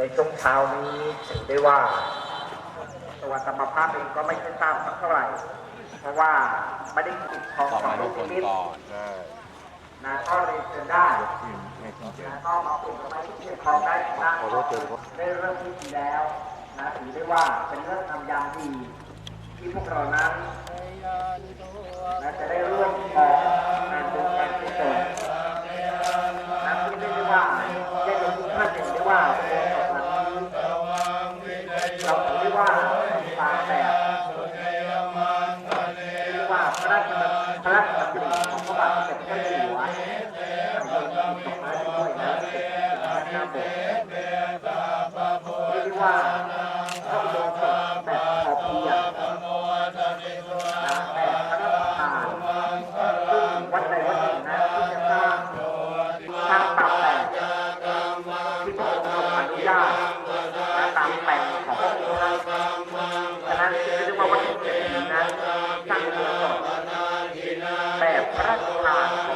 ในช่วงเช้านี้ถือได้ว่าตัวธรรมภาพเองก็ไม่ค่อยทราบสักเท่าไหร่ เพราะว่าไม่ได้ติดทองของลูกกคนนิมิตก่อนนะก็เรียนเชิญได้นะก็มาปลูกต้นไม้ที่เทียนทองได้นะได้เริ่มพิธีแล้วนะถือได้ว่าเป็นเรื่องทำยามดีที่พวกเรานั้นนะจะได้ร่วมออกง ราชดำพระบาทสมเด็จพระเจ้าอยู่หัวในหลวงที่ดอกไม้ด้วยนะเป็นหน้าโบสถ์เรียกว่า แ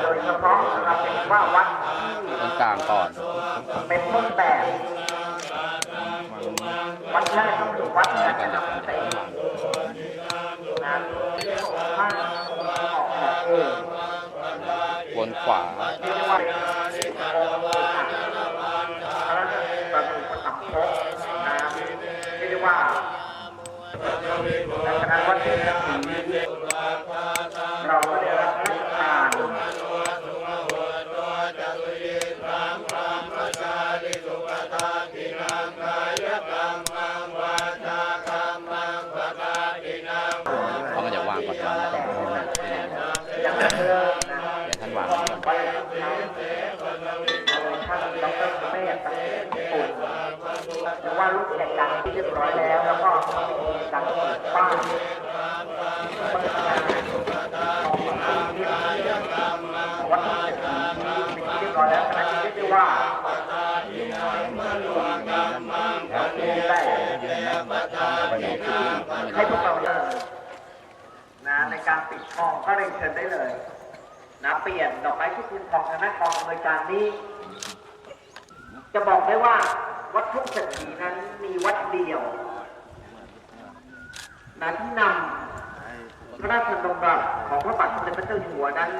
โดยเฉพาะเราเห็นว่าวัดตรงกลางก่อนที่เป็นต้นแบบวัดแรกก็คือวัดกัญจนาพิเศษนะท่านออกแบบเองวนขวา ก็จะวางก่อนวางก่อนยังไม่เริ่มนะเดี๋ยวท่านวางไว้ก่อนว่าท่านดรสุเมธตักญี่ปุ่นหรือว่าลูกแข่งกันที่เรียบร้อยแล้วแล้วก็ดังป้า องก็เรียนเชิญได้เลยนะเปลี่ยนดอกไม้ที่คุณทองทางด้านกองอำนวยการนี้ จะบอกได้ว่าวัดทุ่งเศรษฐีนั้นมีวัดเดียวนะที่นำพระราชดำรัสของพระบาทสมเด็จพระเจ้าอยู่หัวนั้น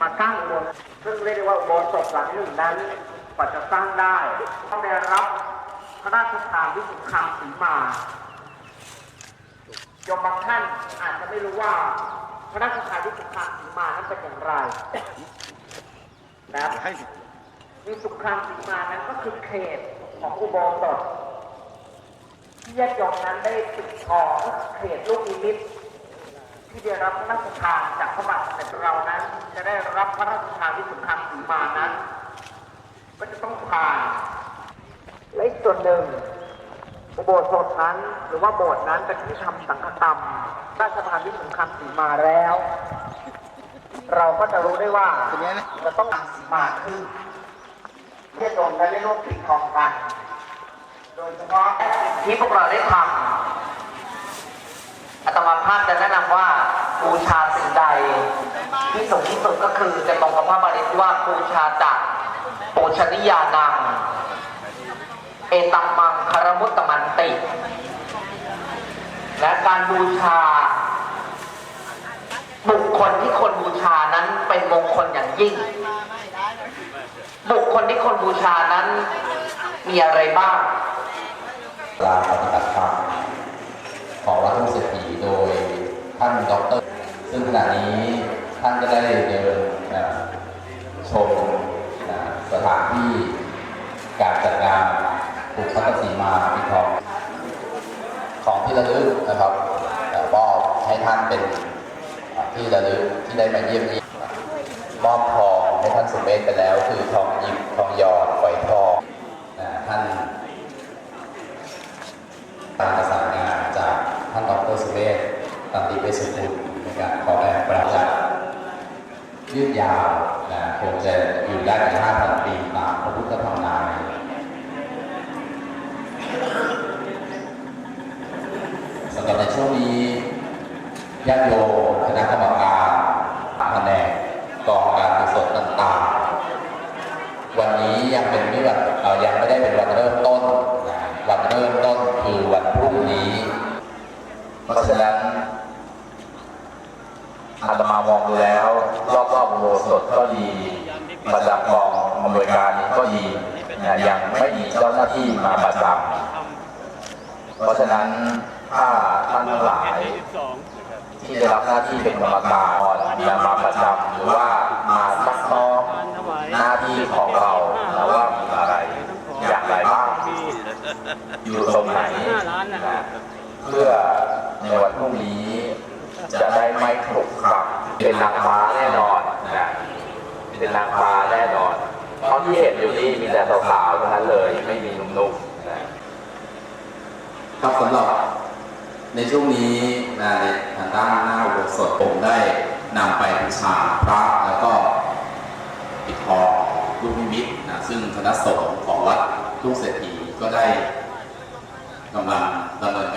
มาสร้างอุโบสถซึ่งเรียกได้ว่าอุโบสถหลังหนึ่งนั้นกว่าจะสร้างได้ต้องได้รับพระราชทานวิสุทธิคามสีมาโยมบางท่านอาจจะไม่รู้ว่า พระราชทานวิสุทธิคามสีมานั้นเป็นอย่างไรนะครับวิสุทธิคามสีมานั้นก็คือเขตของอุโบสถที่ญาติโยมนั้นได้ติดทองเขตลูกนิมิตที่ได้รับพระราชทานจากพระบาทสมเด็จเรานั้น จะได้รับพระราชทานวิสุทธิคามสีมานั้น ก็จะต้องผ่านและอีกส่วนหนึ่ง อุโบสถนั้น หรือว่าโบสถ์นั้นเป็นที่ทำสังฆกรรมราชทานวิสุทธิคามสีมาแล้ว เราก็จะรู้ได้ว่าจะต้องทำสีมาขึ้นเพื่อโดนและได้ร่วมปิดทองกัน โดยเฉพาะที่พวกเราได้ทำอาตมาภาพจะแนะนำว่าบูชาสิ่งใด ที่สูงที่สุดก็คือจะตรงกับพระบาลีที่ว่าบูชาจากปูชนียานังเอตังคารมุตตมันติ และการบูชา บุคคลที่คนบูชานั้นเป็นมงคลอย่างยิ่ง บุคคลที่คนบูชานั้นมีอะไรบ้างลาปฏิบัติธรรมของวัดทุ่งเศรษฐีโดยท่านดอกเตอรซึ่งขณะนี้ท่านก็ได้เดินชมสถานที่การจัดงานปลูกพัตสีมา ปิดทองขอระลึกนะครับมอบให้ท่านเป็นที่ระลึกที่ได้มาเยี่ยมเยียมมอบทองให้ท่านสุเมธไปแล้ว คือทองหยิบทองหยอดฝอยทองท่านการประสานงานจากท่านดรสุเมธตันติเวชกุลในการขอแรงประจักษ์ยืดยาวนะคงจะอยู่ได้ถึง5,000ปีตามพระพุทธธรรมนาย สำหรับในช่วงนี้ญาติโยมคณะกรรมการแผนกกองการกุศลต่างๆ วันนี้ยังเป็นไม่วันยังไม่ได้เป็นวันเริ่มต้นนะวันเริ่มต้นคือวันพรุ่งนี้ เพราะฉะนั้นอาตมามองดูแล้ว รอบๆอุโบสถก็ดีประจำกองอำนวยการก็ดีนะยังไม่มีเจ้าหน้าที่มาประจำเพราะฉะนั้น ถ้าท่านทั้งหลายที่ได้รับหน้าที่เป็นกรรมการจะมาประจำหรือว่ามาซักซ้อมหน้าที่ของเราแล้วว่ามีอะไรอย่างไรบ้างอยู่ตรงไหนนะเพื่อในวันพรุ่งนี้ จะได้ไม่ขลุกขลักเป็นนางฟ้าแน่นอนนะเป็นนางฟ้าแน่นอนเพราะที่เห็นอยู่นี่มีแต่สาวๆเท่านั้นเลย ไม่มีหนุ่มๆนะครับสำหรับ ในช่วงนี้นะในทางด้านหน้าอุโบสถผมได้นำไปบูชาพระแล้วก็ปิดทองลูกนิมิตนะซึ่งคณะสงฆ์ของวัดทุ่งเศรษฐีก็ได้กำลังดำเนินการ